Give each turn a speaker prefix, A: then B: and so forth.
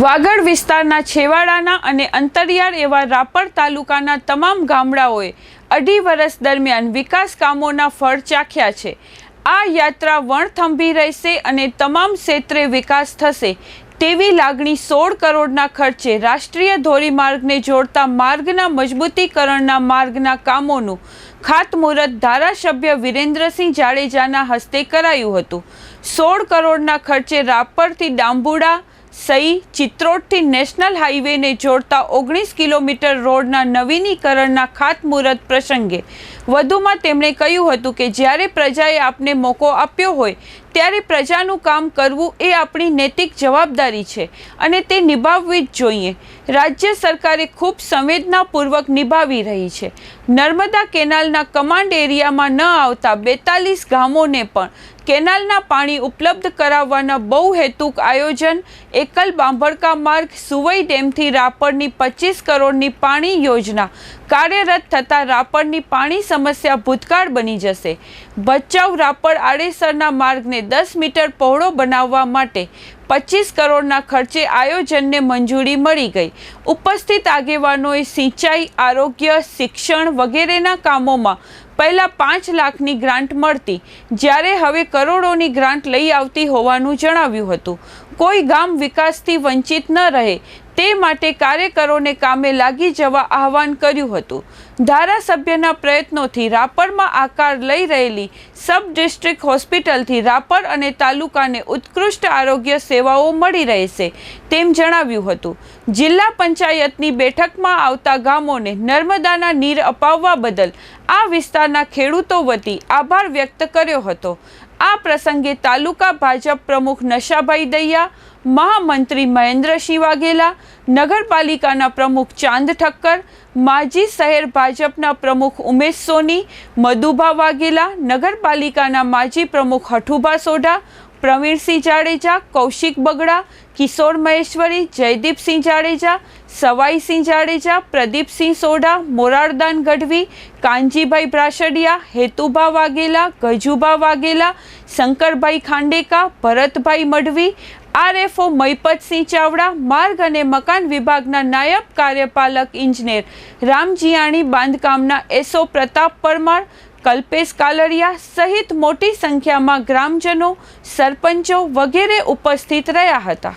A: વાગડ વિસ્તારના છેવાડાના અને અંતરિયાળ એવા રાપર તાલુકાના તમામ ગામડાઓએ અઢી વર્ષ દરમિયાન વિકાસ કામોના ફળ ચાખ્યા છે. આ યાત્રા વણથંભી રહેશે અને તમામ ક્ષેત્રે વિકાસ થશે તેવી લાગણી સોળ કરોડના ખર્ચે રાષ્ટ્રીય ધોરીમાર્ગને જોડતા માર્ગના મજબૂતીકરણના માર્ગના કામોનું ખાતમુહૂર્ત ધારાસભ્ય વિરેન્દ્રસિંહ જાડેજાના હસ્તે કરાયું હતું. સોળ કરોડના ખર્ચે રાપરથી ડાંબુડા સઈ ચિત્રોડથી નેશનલ હાઈવેને જોડતા ઓગણીસ કિલોમીટર રોડના નવીનીકરણના ખાતમુહૂર્ત પ્રસંગે વધુમાં તેમણે કહ્યું હતું કે જ્યારે પ્રજાએ આપને મોકો આપ્યો હોય ત્યારે પ્રજાનું કામ કરવું એ આપણી નૈતિક જવાબદારી છે અને તે નિભાવવી જ જોઈએ. રાજ્ય સરકારે ખૂબ સંવેદનાપૂર્વક નિભાવી રહી છે. નર્મદા કેનાલના કમાન્ડ એરિયામાં ન આવતા બેતાલીસ ગામોને પણ કેનાલના પાણી ઉપલબ્ધ કરાવવાના બહુ હેતુક આયોજન, એકલ બાંભડકા માર્ગ, સુવઈ ડેમથી રાપરની પચીસ કરોડની પાણી યોજના, કાર્યરત થતાં રાપરની પાણી સમસ્યા ભૂતકાળ બની જશે. ભચાઉ રાપર આડેસરના માર્ગને દસ મીટર પહોળો બનાવવા માટે પચીસ કરોડના ખર્ચે આયોજનને મંજૂરી મળી ગઈ. ઉપસ્થિત આગેવાનોએ સિંચાઈ, આરોગ્ય, શિક્ષણ વગેરેના કામોમાં પહેલાં પાંચ લાખની ગ્રાન્ટ મળતી, જ્યારે હવે કરોડોની ગ્રાન્ટ લઈ આવતી હોવાનું જણાવ્યું હતું. કોઈ ગામ વિકાસથી વંચિત ન રહે, તે માટે કાર્યકરોને કામે લાગી જવા આહવાન કર્યું હતું. ધારાસભ્યના પ્રયત્નોથી રાપરમાં આકાર લઈ રહેલી સબ ડિસ્ટ્રિક્ટ હોસ્પિટલથી રાપર અને તાલુકાને ઉત્કૃષ્ટ આરોગ્ય સેવાઓ મળી રહેશે, તેમ જણાવ્યું હતું. જિલ્લા પંચાયતની બેઠકમાં આવતા ગામોને નર્મદાના નીર અપાવવા બદલ આ વિસ્તારના ખેડૂતો વતી આભાર વ્યક્ત કર્યો હતો. આ પ્રસંગે તાલુકા ભાજપ પ્રમુખ નશાભાઈ દૈયા, મહામંત્રી મહેન્દ્રસિંહ વાઘેલા, નગરપાલિકાના પ્રમુખ ચાંદ ઠક્કર, માજી શહેર ભાજપના પ્રમુખ ઉમેશ સોની, મધુભા વાઘેલા, નગરપાલિકાના માજી પ્રમુખ હઠુભા સોઢા પ્રવીણસિંહ જાડેજા, કૌશિક બગડા, કિશોર મહેશ્વરી, જયદીપસિંહ જાડેજા, સવાઈસિંહ જાડેજા, પ્રદીપસિંહ સોઢા, મોરારદાન ગઢવી, કાનજીભાઈ બ્રાસડિયા હેતુભા વાઘેલા, ગજુભા વાઘેલા, શંકરભાઈ ખાંડેકા, ભરતભાઈ મઢવી, આરએફઓ મહિપતસિંહ ચાવડા, માર્ગ અને મકાન વિભાગના નાયબ કાર્યપાલક ઇજનેર રામજીયાણી બાંધકામના એસઓ પ્રતાપ પરમાર કલ્પેશ કાલરિયા સહિત મોટી સંખ્યામાં ગ્રામજનો સરપંચો વગેરે ઉપસ્થિત રહ્યા હતા.